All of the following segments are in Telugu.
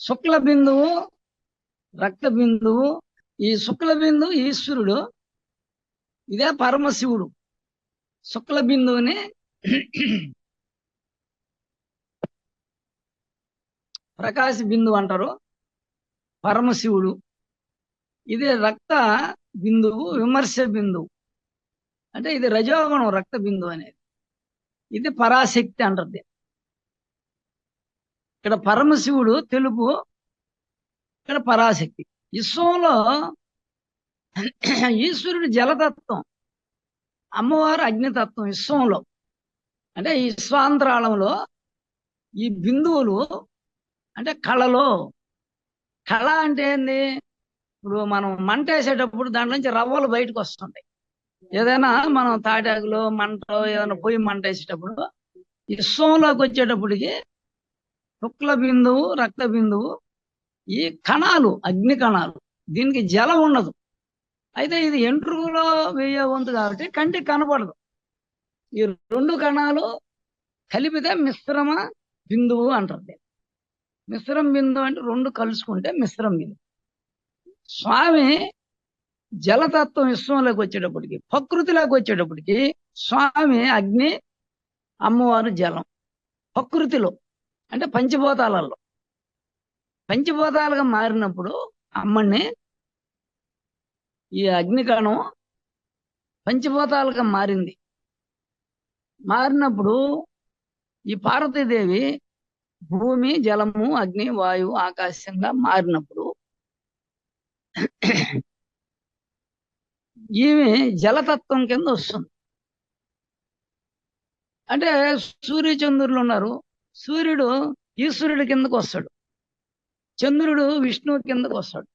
శుక్ల బిందువు రక్త బిందువు ఈ శుక్ల బిందువు ఈశ్వరుడు ఇదే పరమశివుడు. శుక్ల బిందువుని ప్రకాశ బిందువు అంటారు పరమశివుడు. ఇది రక్త బిందువు విమర్శ బిందువు. అంటే ఇది రజోగుణం రక్త బిందువు అనేది. ఇది పరాశక్తి అంటది. ఇక్కడ పరమశివుడు తెలుపు ఇక్కడ పరాశక్తి. విశ్వంలో ఈశ్వరుడు జలతత్వం అమ్మవారు అగ్నితత్వం విశ్వంలో. అంటే ఈ విశ్వాంతరాళంలో ఈ బిందువులు అంటే కళలో. కళ అంటే ఏంది? ఇప్పుడు మనం మంట వేసేటప్పుడు దాంట్లో నుంచి రవ్వలు బయటకు వస్తుంటాయి. ఏదైనా మనం తాటాకులో మంట ఏదైనా పొయ్యి మంట వేసేటప్పుడు విశ్వంలోకి వచ్చేటప్పటికి శుక్ల బిందువు రక్త బిందువు ఈ కణాలు అగ్ని కణాలు. దీనికి జలం ఉండదు. అయితే ఇది ఎంట్రుకలో వేయే వంతు కాబట్టి కంటికి కనపడదు. ఈ రెండు కణాలు కలిపితే మిశ్రమ బిందువు అంటారు మిశ్రమ బిందువు అంటే రెండు కలుసుకుంటే మిశ్రమ బిందువు. స్వామి జలతత్వం విశ్వంలోకి వచ్చేటప్పటికి ప్రకృతిలోకి వచ్చేటప్పటికి స్వామి అగ్ని అమ్మవారు జలం. ప్రకృతిలో అంటే పంచభూతాలలో. పంచభూతాలుగా మారినప్పుడు అమ్మని ఈ అగ్నికణం పంచభూతాలుగా మారింది. మారినప్పుడు ఈ పార్వతీదేవి భూమి జలము అగ్ని వాయువు ఆకాశంగా మారినప్పుడు ఈమె జలతత్వం కింద వస్తుంది. అంటే సూర్య చంద్రులు ఉన్నారు. సూర్యుడు ఈశ్వరుడి కిందకు వస్తాడు. చంద్రుడు విష్ణువు కిందకు వస్తాడు.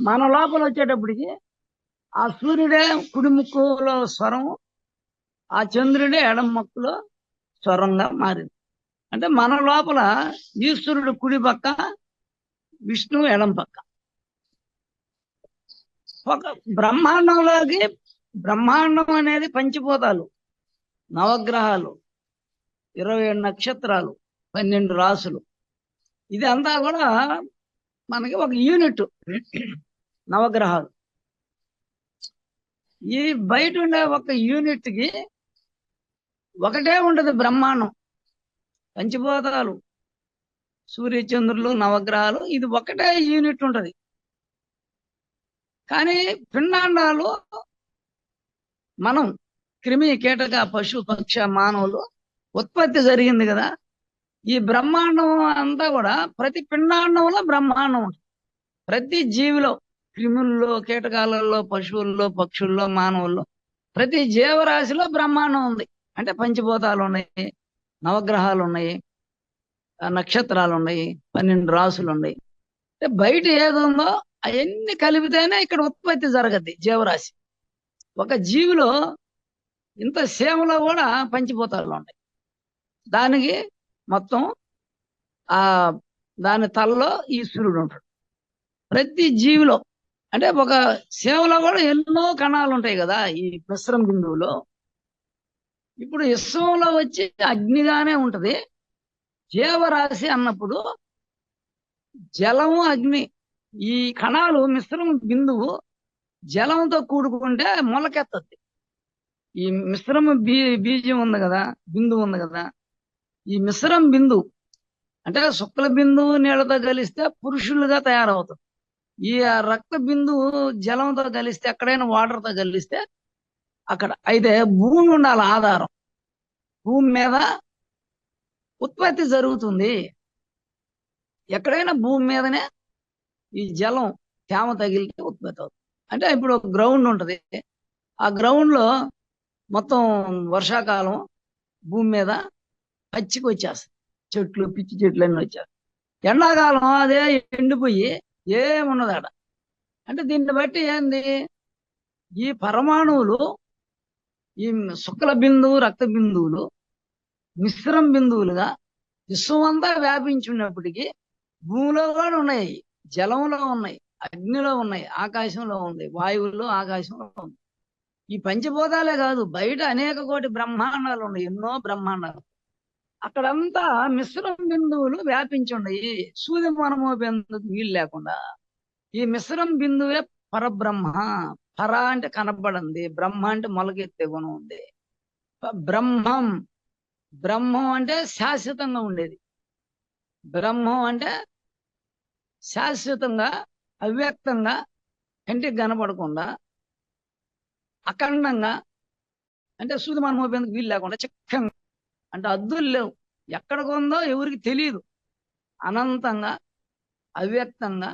మన లోపల వచ్చేటప్పటికి ఆ సూర్యుడే కుడి ముక్కులో స్వరం ఆ చంద్రుడే ఎడం ముక్కులో స్వరంగా మారింది. అంటే మన లోపల ఈశ్వరుడు కుడి పక్క విష్ణువు ఎడం పక్క. ఒక బ్రహ్మాండంలోకి బ్రహ్మాండం అనేది పంచిపోతాలు నవగ్రహాలు. ఇరవై ఏడు నక్షత్రాలు పన్నెండు రాసులు. ఇది అంతా కూడా మనకి ఒక యూనిట్ నవగ్రహాలు. ఈ బయట ఉండే ఒక యూనిట్కి ఒకటే ఉంటది బ్రహ్మాండం. పంచభూతాలు సూర్యచంద్రులు నవగ్రహాలు ఇది ఒకటే యూనిట్ ఉంటది. కానీ పిండాండాలు మనం క్రిమి కీటక పశు పక్ష మానవులు ఉత్పత్తి జరిగింది కదా. ఈ బ్రహ్మాండం అంతా కూడా ప్రతి పిండాండంలో బ్రహ్మాండం ఉంటుంది. ప్రతి జీవిలో క్రిముల్లో కీటకాలలో పశువుల్లో పక్షుల్లో మానవుల్లో ప్రతి జీవరాశిలో బ్రహ్మాండం ఉంది. అంటే పంచభూతాలు ఉన్నాయి నవగ్రహాలు ఉన్నాయి నక్షత్రాలు ఉన్నాయి పన్నెండు రాసులు ఉన్నాయి. అంటే బయట ఏది ఉందో అవన్నీ కలిపితేనే ఇక్కడ ఉత్పత్తి జరగద్ది జీవరాశి. ఒక జీవిలో ఇంత సేవలో కూడా పంచిపోతాలు ఉన్నాయి దానికి మొత్తం ఆ దాని తలలో ఈశ్వరుడు ఉంటాడు. ప్రతి జీవిలో అంటే ఒక సేవలో కూడా ఎన్నో కణాలు ఉంటాయి కదా ఈ మిశ్రమ బిందువులో. ఇప్పుడు విశ్వంలో వచ్చి అగ్నిగానే ఉంటది. జీవరాశి అన్నప్పుడు జలము అగ్ని ఈ కణాలు మిశ్రమ బిందువు జలంతో కూడుకుంటే మొలకెత్తది. ఈ మిశ్రమ బీ బీజం ఉంది కదా బిందువు ఉంది కదా ఈ మిశ్రం బిందు అంటే శుక్ల బిందువు నీళ్ళతో కలిస్తే పురుషులుగా తయారవుతారు ఈ రక్త బిందువు జలంతో కలిస్తే ఎక్కడైనా వాటర్తో కలిస్తే అక్కడ అయితే భూమి ఉండాలి ఆధారం. భూమి మీద ఉత్పత్తి జరుగుతుంది. ఎక్కడైనా భూమి మీదనే ఈ జలం తేమ తగిలితే ఉత్పత్తి అవుతుంది. అంటే ఇప్పుడు ఒక గ్రౌండ్ ఉంటుంది. ఆ గ్రౌండ్లో మొత్తం వర్షాకాలం భూమి మీద పచ్చికి వచ్చేస్తాయి. చెట్లు పిచ్చి చెట్లు అన్నీ వచ్చారు ఎండాకాలం అదే ఎండిపోయి ఏమున్నది ఆడ? అంటే దీన్ని బట్టి ఏంది? ఈ పరమాణువులు ఈ శుక్ల బిందువు రక్త బిందువులు మిశ్రమ బిందువులుగా విశ్వమంతా వ్యాపించి ఉన్నప్పటికీ భూమిలో కూడా ఉన్నాయి. జలంలో ఉన్నాయి. అగ్నిలో ఉన్నాయి. ఆకాశంలో ఉంది వాయువుల్లో ఆకాశంలో ఉంది ఈ పంచభూతాలే కాదు బయట అనేక కోటి బ్రహ్మాండాలు ఉన్నాయి. ఎన్నో బ్రహ్మాండాలు. అక్కడంతా మిశ్రమ బిందువులు వ్యాపించి ఉన్నాయి. సూర్య మనమో బిందుకు వీలు లేకుండా. ఈ మిశ్రమ బిందువే పరబ్రహ్మ. పర అంటే కనబడింది. బ్రహ్మ అంటే మొలకెత్తే గుణం ఉంది. బ్రహ్మం. బ్రహ్మం అంటే శాశ్వతంగా ఉండేది. బ్రహ్మం అంటే శాశ్వతంగా అవ్యక్తంగా కంటికి కనపడకుండా అఖండంగా అంటే సూది మనం వీలు లేకుండా చిక్కంగా అంటే అద్దులు లేవు. ఎక్కడికి ఉందో ఎవరికి తెలియదు అనంతంగా అవ్యక్తంగా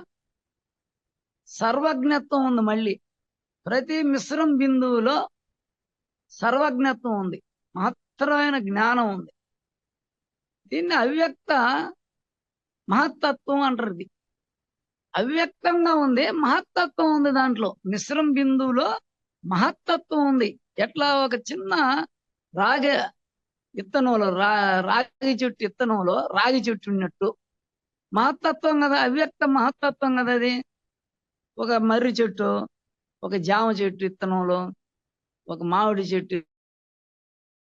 సర్వజ్ఞత్వం ఉంది మళ్ళీ. ప్రతి మిశ్రం బిందువులో సర్వజ్ఞత్వం ఉంది. మహత్తరమైన జ్ఞానం ఉంది. దీన్ని అవ్యక్త మహత్తత్వం అంటారు ఇది. అవ్యక్తంగా ఉంది మహత్తత్వం ఉంది దాంట్లో. మిశ్రం బిందువులో మహత్తత్వం ఉంది. ఎట్లా? ఒక చిన్న రాగ ఇత్తనంలో రా రాగి చెట్టు ఇత్తనంలో రాగి చెట్టు ఉన్నట్టు. మహత్తత్వం కదా అవ్యక్త మహత్తత్వం కదా అది. ఒక మర్రి చెట్టు ఒక జామ చెట్టు ఇత్తనంలో ఒక మామిడి చెట్టు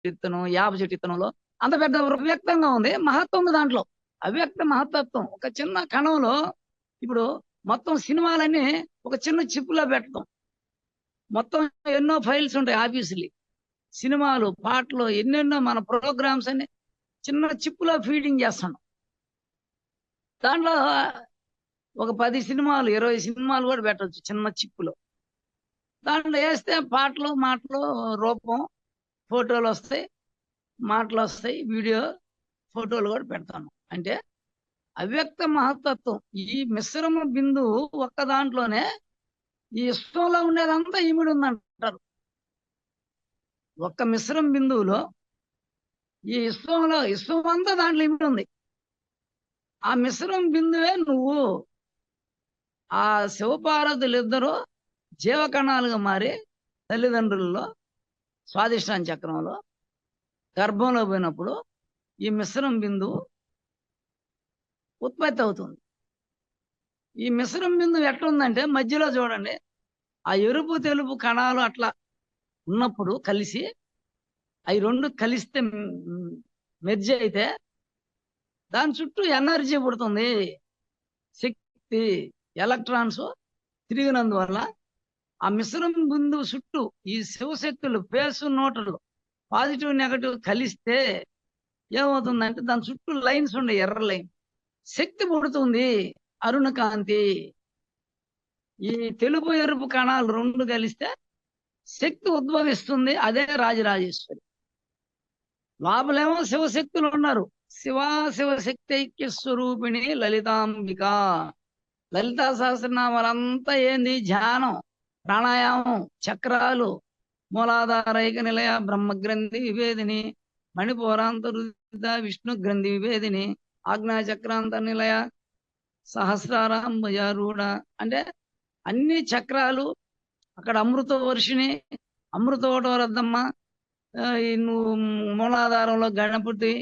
విత్తనం యాప చెట్టు ఇత్తనంలో. అంత పెద్ద వ్యక్తంగా ఉంది మహత్వం ఉంది దాంట్లో. అవ్యక్త మహత్తత్వం ఒక చిన్న కణంలో ఇప్పుడు మొత్తం సినిమాలన్నీ ఒక చిన్న చిప్పులో పెట్టడం. మొత్తం ఎన్నో ఫైల్స్ ఉంటాయి ఆఫీసులు సినిమాలు పాటలు ఎన్నెన్నో మన ప్రోగ్రామ్స్ అని చిన్న చిప్పులో ఫీడింగ్ చేస్తున్నాం దాంట్లో ఒక పది సినిమాలు ఇరవై సినిమాలు కూడా పెట్టవచ్చు చిన్న చిప్పులో. దాంట్లో వేస్తే పాటలు మాటలు రూపం ఫోటోలు వస్తాయి మాటలు వస్తాయి వీడియో ఫోటోలు కూడా పెడతాను. అంటే అవ్యక్త మహత్తత్వం ఈ మిశ్రమ బిందువు ఒక్క దాంట్లోనే ఈ ఇష్టంలో ఉండేదంతా ఈమిడి ఉందంటారు. ఒక్క మిశ్రమ బిందువులో ఈ విశ్వంలో విశ్వం అంతా దాంట్లో ఇమిడి ఉంది? ఆ మిశ్రం బిందువే నువ్వు. ఆ శివపార్వతులు ఇద్దరు జీవకణాలుగా మారి తల్లిదండ్రుల్లో స్వాదిష్టాన చక్రంలో గర్భంలో పోయినప్పుడు ఈ మిశ్రమ బిందువు ఉత్పత్తి అవుతుంది. ఈ మిశ్రమ బిందువు ఎట్లుందంటే మధ్యలో చూడండి. ఆ ఎరుపు తెలుపు కణాలు అట్లా ఉన్నప్పుడు కలిసి అవి రెండు కలిస్తే మెర్జ్ అయితే దాని చుట్టూ ఎనర్జీ పుడుతుంది. శక్తి ఎలక్ట్రాన్స్ తిరిగినందువల్ల ఆ మిశ్రమ బిందువు చుట్టూ ఈ శివశక్తులు పేసు నోటలు పాజిటివ్ నెగటివ్ కలిస్తే ఏమవుతుందంటే దాని చుట్టూ లైన్స్ ఉండే ఎర్ర లైన్. శక్తి పుడుతుంది. అరుణ కాంతి ఈ తెలుపు ఎరుపు కణాలు రెండు కలిస్తే శక్తి ఉద్భవిస్తుంది అదే రాజరాజేశ్వరి. లోపలేమో శివశక్తులు ఉన్నారు. శివా శివశక్తి ఐక్య స్వరూపిణి లలితాంబిక. లలితా సహస్రనామాలంతా ఏంది? ధ్యానం ప్రాణాయామం చక్రాలు మూలాధారైక నిలయ బ్రహ్మగ్రంథి విభేదిని మణిపూరాంత విష్ణు గ్రంథి విభేదిని ఆజ్ఞా చక్రాంత నిలయ సహస్రారాంబయారూఢ అంటే అన్ని చక్రాలు అక్కడ అమృత వర్షిణి అమృతోటవరద్దమ్మ ఆ, ఈ నువ్వు మూలాధారంలో గణపతి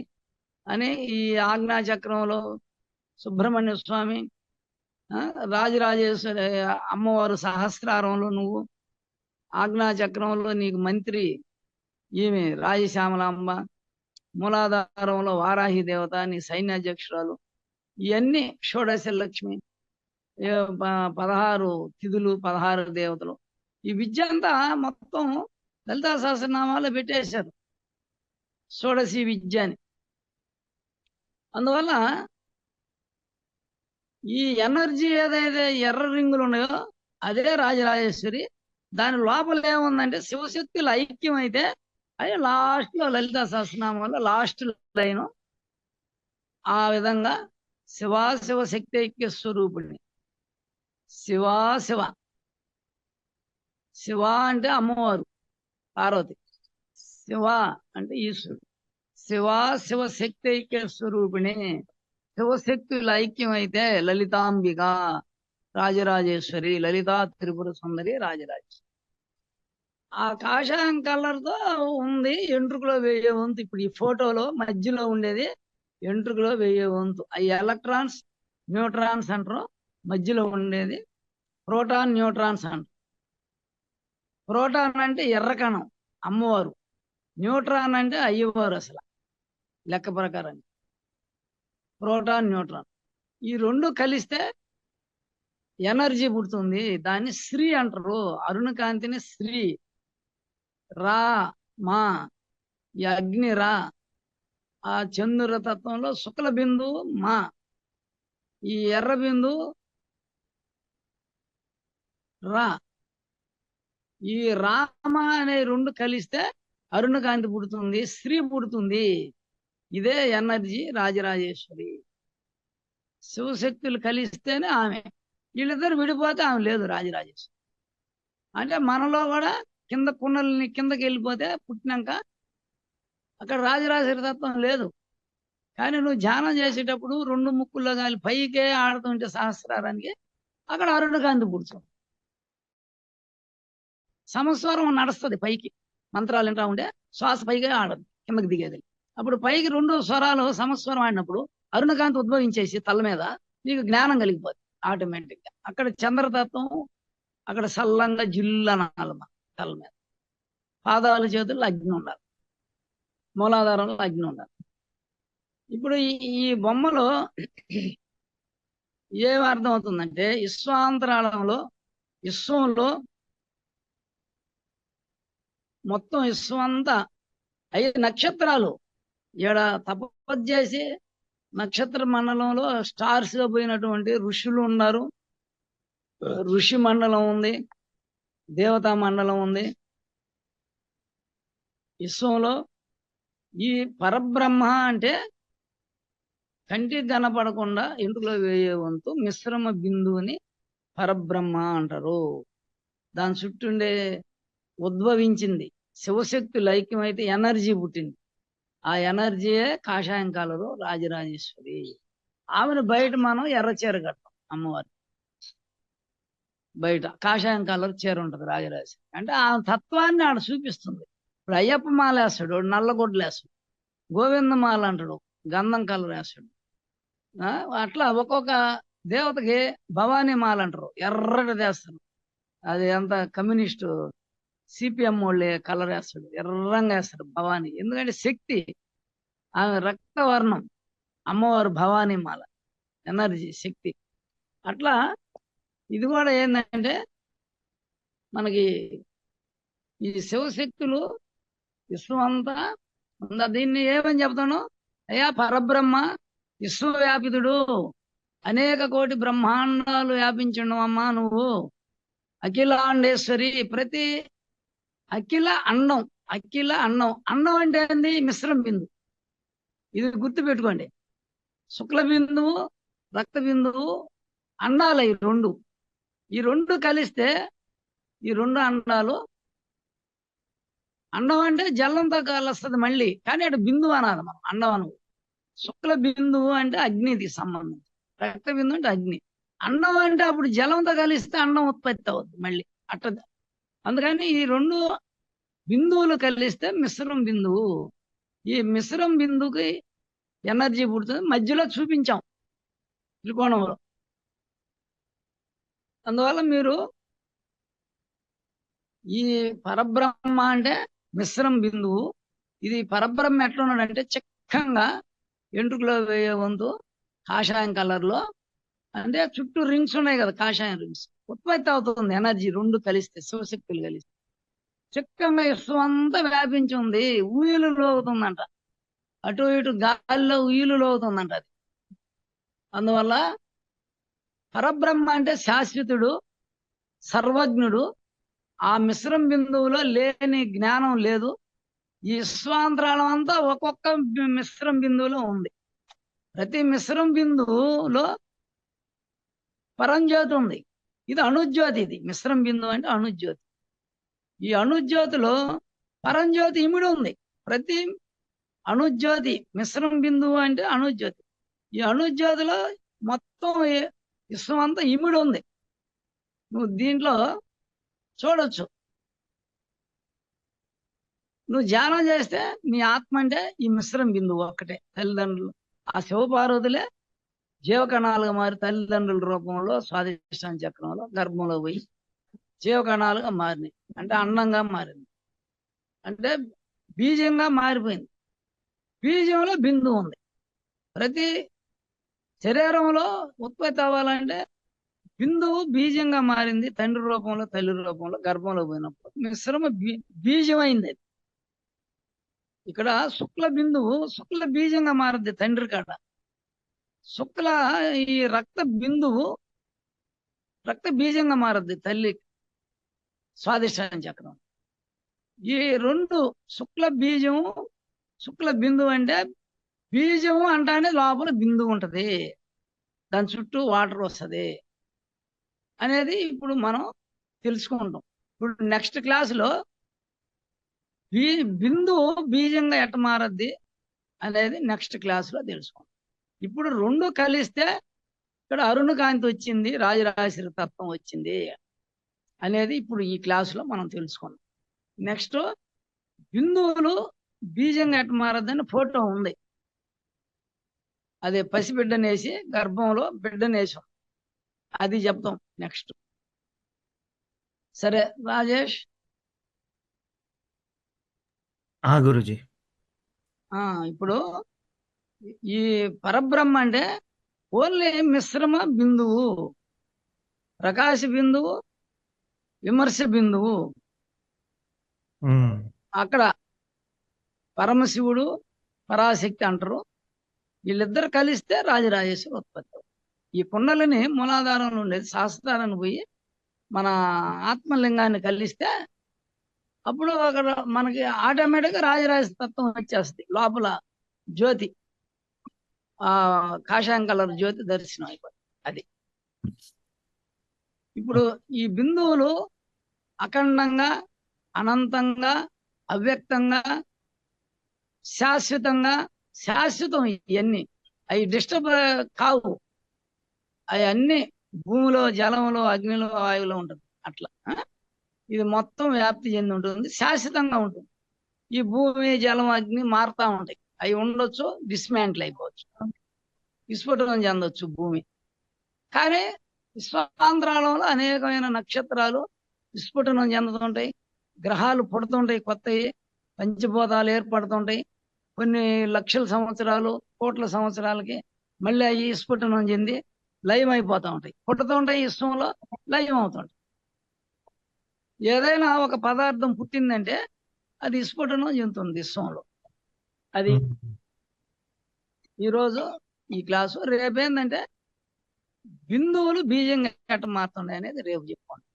అని ఈ ఆజ్ఞా చక్రంలో సుబ్రహ్మణ్య స్వామి ఆ, రాజరాజేశ్వరి అమ్మవారు సహస్రారంలో నువ్వు ఆజ్ఞా చక్రంలో నీకు మంత్రి ఈమె రాజశ్యామలాంబ మూలాధారంలో వారాహి దేవత నీ సైన్యాధ్యక్షురాలు ఇవన్నీ షోడశ లక్ష్మి పదహారు తిథులు పదహారు దేవతలు. ఈ విద్య అంతా మొత్తం లలితా సహస్రనామాలు పెట్టేశారు. షోడశి విద్య అని. అందువల్ల ఈ ఎనర్జీ ఏదైతే ఎర్ర రింగులు ఉన్నాయో అదే రాజరాజేశ్వరి దాని లోపల ఏముందంటే శివశక్తుల ఐక్యం అయితే అది లాస్ట్లో లలిత సహస్రనామంలో లాస్ట్ లైన్. ఆ విధంగా శివా శివ శక్తి ఐక్య స్వరూపుణ్ణి శివా శివ. శివ అంటే అమ్మవారు పార్వతి. శివ అంటే ఈశ్వరుడు. శివ శక్తి ఐక్య స్వరూపిణి శివశక్తుల ఐక్యం అయితే లలితాంబిక రాజరాజేశ్వరి లలితా త్రిపుర సుందరి రాజరాజేశ్వరి. ఆ కాషాయం కలర్తో ఉంది ఎంట్రుకలో వేయే వంతు. ఇప్పుడు ఈ ఫోటోలో మధ్యలో ఉండేది ఎంట్రుకలో వేయే వంతు. ఈ ఎలక్ట్రాన్స్ న్యూట్రాన్స్ అంటారు. మధ్యలో ఉండేది ప్రోటాన్ న్యూట్రాన్స్ అంటారు. ప్రోటాన్ అంటే ఎర్రకణం అమ్మవారు. న్యూట్రాన్ అంటే అయ్యవారు అసలు. లెక్క ప్రకారం. Proton neutron. ఈ రెండు కలిస్తే ఎనర్జీ పుడుతుంది. దాన్ని శ్రీ అంటారు. అరుణ కాంతిని శ్రీ. రా మా. ఈ అగ్ని రా. ఆ చంద్ర తత్వంలో శుక్ల బిందు మా. ఈ ఎర్ర బిందు రా. ఈ రామ అనే రెండు కలిస్తే అరుణ కాంతి పుడుతుంది శ్రీ పుడుతుంది. ఇదే ఎనర్జీ రాజరాజేశ్వరి. శివశక్తులు కలిస్తేనే ఆమె. వీళ్ళిద్దరు విడిపోతే ఆమె లేదు రాజరాజేశ్వరి. అంటే మనలో కూడా కింద కుండలని కిందకి వెళ్ళిపోతే పుట్టినాక అక్కడ రాజరాజేశ్వరి తత్వం లేదు. కానీ నువ్వు ధ్యానం చేసేటప్పుడు రెండు ముక్కుల్లో కానీ పైకే ఆడుతుంటే సహస్రారానికి అక్కడ అరుణ కాంతి పుడుతుంది. సమస్వరం నడుస్తుంది పైకి. మంత్రాలు వింటా ఉంటే శ్వాస పైగా ఆడదు కిందకి దిగేది. అప్పుడు పైకి రెండు స్వరాలు సమస్వరం ఆడినప్పుడు అరుణకాంత్ ఉద్భవించేసి తల మీద నీకు జ్ఞానం కలిగిపోతుంది ఆటోమేటిక్గా అక్కడ చంద్రతత్వం అక్కడ సల్లంగా జిల్లనాలి తల మీద. పాదాల చేతుల్లో అగ్ని ఉండాలి. మూలాధారంలో అగ్ని ఉండాలి. ఇప్పుడు ఈ ఈ బొమ్మలో ఏం అర్థం అవుతుందంటే విశ్వాంతరాళంలో విశ్వంలో మొత్తం విశ్వం అంతా ఐదు నక్షత్రాలు. ఈడ తపస్సు చేసి నక్షత్ర మండలంలో స్టార్స్గా పోయినటువంటి ఋషులు ఉన్నారు. ఋషి మండలం ఉంది దేవతా మండలం ఉంది. విశ్వంలో ఈ పరబ్రహ్మ అంటే కంటికి కనపడకుండా ఇంట్లో వేయే వంతు మిశ్రమ బిందువుని పరబ్రహ్మ అంటారు. దాని చుట్టూ ఉండే ఉద్భవించింది. శివశక్తులు ఐక్యమైతే ఎనర్జీ పుట్టింది. ఆ ఎనర్జీయే కాషాయం కలరు రాజరాజేశ్వరి. ఆమెను బయట మనం ఎర్ర చీర అమ్మవారి. బయట కాషాయం కలర్ చీర ఉంటుంది రాజరాజేశ్వరి. అంటే ఆ తత్వాన్ని ఆడ చూపిస్తుంది. ఇప్పుడు అయ్యప్ప మాల వేస్తాడు వాడు నల్లగొడ్లు వేస్తాడు. గోవింద మాల అంటాడు గంధం కలర్ వేస్తాడు. ఆ, అట్లా ఒక్కొక్క దేవతకి భవానీ మాల అంటారు ఎర్రటి వేస్తారు అది ఎంత కమ్యూనిస్టు సిపిఎం వాళ్ళు కలర్ వేస్తాడు ఎర్రంగా వేస్తాడు భవానీ. ఎందుకంటే శక్తి ఆమె రక్తవర్ణం అమ్మవారు భవానీ మాల ఎనర్జీ శక్తి. అట్లా ఇది కూడా ఏంటంటే మనకి ఈ శివశక్తులు విశ్వం అంతా ఉందా? దీన్ని ఏమని చెప్తాను? అయ్యా పరబ్రహ్మ విశ్వవ్యాపితుడు. అనేక కోటి బ్రహ్మాండాలు వ్యాపించడం అమ్మా నువ్వు. అఖిలాండేశ్వరి ప్రతి అఖిల అన్నం అఖిల అన్నం. అన్నం అంటే ఏంది? మిశ్రమ బిందు ఇది గుర్తు పెట్టుకోండి శుక్ల బిందువు రక్త బిందువు అన్నాలు ఈ రెండు. ఈ రెండు కలిస్తే ఈ రెండు అన్నాలు అన్నం అంటే జలంతో కలుస్తుంది మళ్ళీ. కానీ అటు బిందువు అనాలి మనం అన్నం అను. శుక్ల బిందువు అంటే అగ్నికి సంబంధం. రక్త బిందువు అంటే అగ్ని. అన్నం అంటే అప్పుడు జలంతో కలిస్తే అన్నం ఉత్పత్తి అవుతుంది మళ్ళీ. అట్ట అందుకని ఈ రెండు బిందువులు కలిస్తే మిశ్రం బిందువు. ఈ మిశ్రం బిందువుకి ఎనర్జీ పుడుతుంది. మధ్యలో చూపించాం త్రికోణంలో. అందువల్ల మీరు ఈ పరబ్రహ్మ అంటే మిశ్రం బిందువు. ఇది పరబ్రహ్మ ఎట్లా ఉన్నాడంటే చక్కగా ఎంట్రుకలో వేయే వంతు కాషాయం కలర్లో అంటే చుట్టూ రింగ్స్ ఉన్నాయి కదా కాషాయం రింగ్స్ ఉత్పత్తి అవుతుంది ఎనర్జీ రెండు కలిస్తే శివశక్తులు కలిస్తే. చక్కగా విశ్వం అంతా వ్యాపించి ఉంది ఊయలు లోగుతుందంట. అటు ఇటు గాలిలో ఊయలు లోగుతుందంట అది. అందువల్ల పరబ్రహ్మ అంటే శాశ్వతుడు సర్వజ్ఞుడు. ఆ మిశ్రం బిందువులో లేని జ్ఞానం లేదు. ఈ విశ్వాంతరాలం అంతా ఒక్కొక్క మిశ్రం బిందువులో ఉంది. ప్రతి మిశ్రం బిందువులో పరంజ్యోతి ఉంది ఇది అణుజ్యోతి ఇది. మిశ్రం బిందువు అంటే అణుజ్యోతి ఈ అణుజ్యోతిలో పరంజ్యోతి ఇమిడి ఉంది. ప్రతి అణుజ్యోతి మిశ్రం బిందువు అంటే అణుజ్యోతి ఈ అణుజ్యోతిలో మొత్తం విశ్వం అంతా ఇమిడి ఉంది. నువ్వు దీంట్లో చూడొచ్చు. నువ్వు ధ్యానం చేస్తే నీ ఆత్మ అంటే ఈ మిశ్రం బిందువు ఒక్కటే. తల్లిదండ్రులు ఆ శివపార్వతులే జీవకణాలుగా మారి తల్లిదండ్రుల రూపంలో స్వాదిష్టాన చక్రంలో గర్భంలో పోయి జీవకణాలుగా మారినాయి. అంటే అన్నంగా మారింది. అంటే బీజంగా మారిపోయింది. బీజంలో బిందువు ఉంది. ప్రతి శరీరంలో ఉత్పత్తి అవ్వాలంటే బిందువు బీజంగా మారింది. తండ్రి రూపంలో తల్లి రూపంలో గర్భంలో పోయినప్పుడు మిశ్రమ బీ బీజం అయింది అది. ఇక్కడ శుక్ల బిందువు శుక్ల బీజంగా మారుద్ది తండ్రి కాడ. శుక్ల ఈ రక్త బిందువు రక్త బీజంగా మారుద్ది తల్లి స్వాదిష్టాన చక్రం ఈ రెండు శుక్ల బీజము శుక్ల బిందువు అంటే బీజము అంటానే లోపల బిందువు ఉంటుంది. దాని చుట్టూ వాటర్ వస్తుంది అనేది ఇప్పుడు మనం తెలుసుకుంటాం. ఇప్పుడు నెక్స్ట్ క్లాసులో బీ బిందువు బీజంగా ఎట్ట మారద్ది అనేది నెక్స్ట్ క్లాసులో తెలుసుకుంటాం. ఇప్పుడు రెండు కలిస్తే ఇక్కడ అరుణ కాంతి వచ్చింది రాజరాజేశ్వరి తత్వం వచ్చింది అనేది ఇప్పుడు ఈ క్లాసులో మనం తెలుసుకున్నాం. నెక్స్ట్ బిందువులు బీజంగా ఎట్ట మారద్దని ఫోటో ఉంది. అదే పసిబిడ్డనేసి గర్భంలో బిడ్డనేసాం అది చెప్తాం నెక్స్ట్ సరే రాజేష్? గురుజీ. ఆ ఇప్పుడు ఈ పరబ్రహ్మ అంటే ఓన్లీ మిశ్రమ బిందువు ప్రకాశ బిందువు విమర్శ బిందువు. అక్కడ పరమశివుడు పరాశక్తి అంటారు. వీళ్ళిద్దరు కలిస్తే రాజరాజేశ్వరి ఉత్పత్తి. ఈ కుండలిని మూలాధారంలో ఉండేది శాస్త్రాలను పోయి మన ఆత్మలింగాన్ని కలిస్తే అప్పుడు అక్కడ మనకి ఆటోమేటిక్గా రాజరాజ తత్వం వచ్చేస్తుంది లోపల జ్యోతి. ఆ కాషాయం కలర్ జ్యోతి దర్శనం అయిపోయింది. అది. ఇప్పుడు ఈ బిందువులు అఖండంగా అనంతంగా అవ్యక్తంగా శాశ్వతంగా శాశ్వతం ఇవన్నీ అవి డిస్టర్బ్ కావు. అవన్నీ భూమిలో జలంలో అగ్నిలో వాయువులో ఉంటుంది. అట్లా. ఇది మొత్తం వ్యాప్తి చెంది ఉంటుంది. శాశ్వతంగా ఉంటుంది. ఈ భూమి జలం అగ్ని మారుతా ఉంటాయి. అవి ఉండొచ్చు డిస్మాంటిల్ అయిపోవచ్చు. విస్ఫోటనం చెందొచ్చు భూమి. కానీ విశ్వాంధ్రాలలో అనేకమైన నక్షత్రాలు విస్ఫోటనం చెందుతుంటాయి గ్రహాలు పుడుతుంటాయి కొత్తవి పంచభూతాలు ఏర్పడుతుంటాయి. కొన్ని లక్షల సంవత్సరాలు కోట్ల సంవత్సరాలకి మళ్ళీ అవి విస్ఫోటనం చెంది లయం అయిపోతూ ఉంటాయి పుట్టుతుంటాయి ఇష్టంలో విశ్వంలో లయం అవుతుంటాయి ఏదైనా ఒక పదార్థం పుట్టిందంటే అది విస్ఫోటనం చెందుతుంది విశ్వంలో. అది. ఈరోజు ఈ క్లాసు రేపేందంటే బిందువులు బీజంగా ఎట్ట మారుతున్నాయి అనేది రేపు చెప్పుకోండి